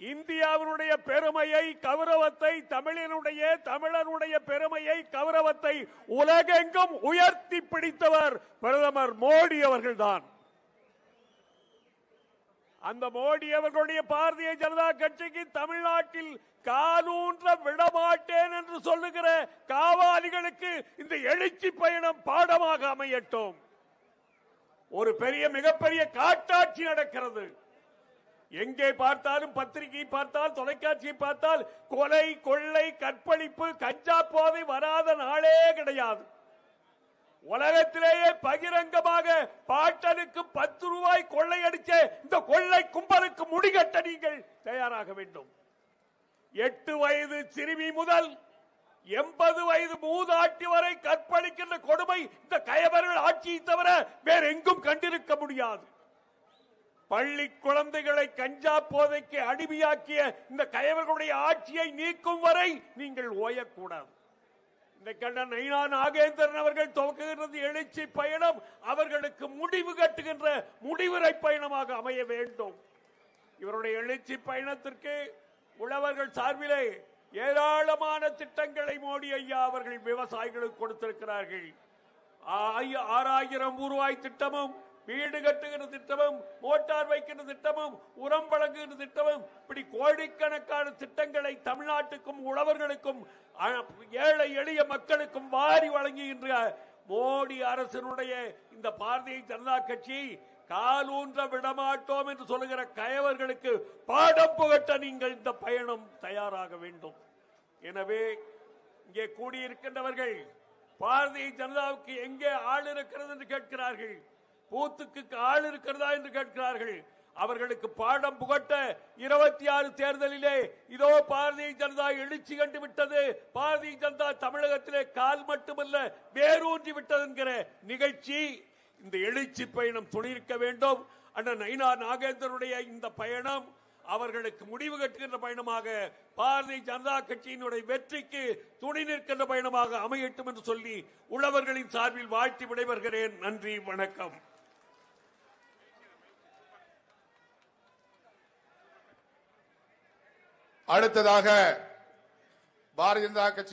இந்தியாவினுடைய பெருமையை கௌரவத்தை தமிழினுடைய தமிழனுடைய பெருமையை கௌரவத்தை உலகெங்கும் உயர்த்தி பிடித்தவர் பிரதமர் மோடி அவர்கள்தான். அந்த மோடி அவர்களுடைய பாரதிய ஜனதா கட்சிக்கு தமிழ்நாட்டில் காலூன்ற விடமாட்டேன் என்று சொல்லுகிற காவாலிகளுக்கு இந்த எழுச்சி பயணம் பாடமாக அமையட்டும். ஒரு பெரிய மிகப்பெரிய காட்டாட்சி நடக்கிறது. எங்கே பார்த்தாலும் பத்திரிகை பார்த்தால் தொலைக்காட்சியை பார்த்தால் கொலை கொள்ளை கற்பழிப்பு கஞ்சா போதை வராத நாளே கிடையாது. உலகத்திலேயே பகிரங்கமாக பாட்டனுக்கு பத்து ரூபாய் கொள்ளை அடிச்ச இந்த கொள்ளை கும்பலுக்கு முடிகட்ட நீங்கள் தயாராக வேண்டும். எட்டு வயது சிறுமி முதல் எண்பது வயது மூதாட்டி வரை கற்பழிக்கின்ற கொடுமை இந்த கயவர்கள் ஆட்சியை தவிர வேற எங்கும் கண்டிருக்க முடியாது. பள்ளி குழந்தைகளை கஞ்சா போதைக்கு அடிமையாக்கிய இந்த கயவர்களுடைய ஆட்சியை நீக்கும் வரை நீங்கள் ஓயக்கூடாது. இந்த கண்ட நைனா நாகேந்திரன் அவர்கள் துவக்குகிறது எழுச்சி பயணம். அவர்களுக்கு முடிவு கட்டுகின்ற முடிவுரை பயணமாக அமைய வேண்டும். இவருடைய எழுச்சி பயணத்திற்கு உழவர்கள் சார்பிலே ஏராளமான திட்டங்களை மோடி ஐயா அவர்கள் விவசாயிகளுக்கு கொடுத்திருக்கிறார்கள். ஆறாயிரம் ரூபாய் திட்டமும் வீடு கட்டுகிற திட்டமும் மோட்டார் வைக்கிற திட்டமும் உரம் வழங்குகிற திட்டமும் இப்படி கோடிக்கணக்கான திட்டங்களை தமிழ்நாட்டுக்கும் உழவர்களுக்கும் ஏழை எளிய மக்களுக்கும் வாரி வழங்குகின்ற மோடி அரசினுடைய இந்த பாரதிய ஜனதா கட்சி காலூன்ற விடமாட்டோம் என்று சொல்லுகிற கயவர்களுக்கு பாடம் புகட்ட நீங்கள் இந்த பயணம் தயாராக வேண்டும். எனவே இங்கே கூடியிருக்கின்றவர்கள் பாரதிய ஜனதாவுக்கு எங்கே ஆள் இருக்கிறது என்று கேட்கிறார்கள். பூத்துக்கு ஆள் இருக்கிறதா என்று கேட்கிறார்கள். அவர்களுக்கு பாடம் புகட்ட இருபத்தி ஆறு தேர்தலிலே இதோ பாரதிய ஜனதா எழுச்சி கண்டு விட்டது. பாரதிய ஜனதா தமிழகத்திலே கால் மட்டுமல்ல வேரூன்றி விட்டது என்கிற நிகழ்ச்சி. இந்த எழுச்சி பயணம் துணியிருக்க வேண்டும். அண்ணன் நைனா நாகேந்திரனுடைய இந்த பயணம் அவர்களுக்கு முடிவு கட்டுகின்ற பயணமாக பாரதிய ஜனதா கட்சியினுடைய வெற்றிக்கு துணை நிற்கின்ற பயணமாக அமையட்டும் என்று சொல்லி உழவர்களின் சார்பில் வாழ்த்தி விடைபெறுகிறேன். நன்றி வணக்கம். அடுத்ததாக பாரதிய ஜனதா கட்சி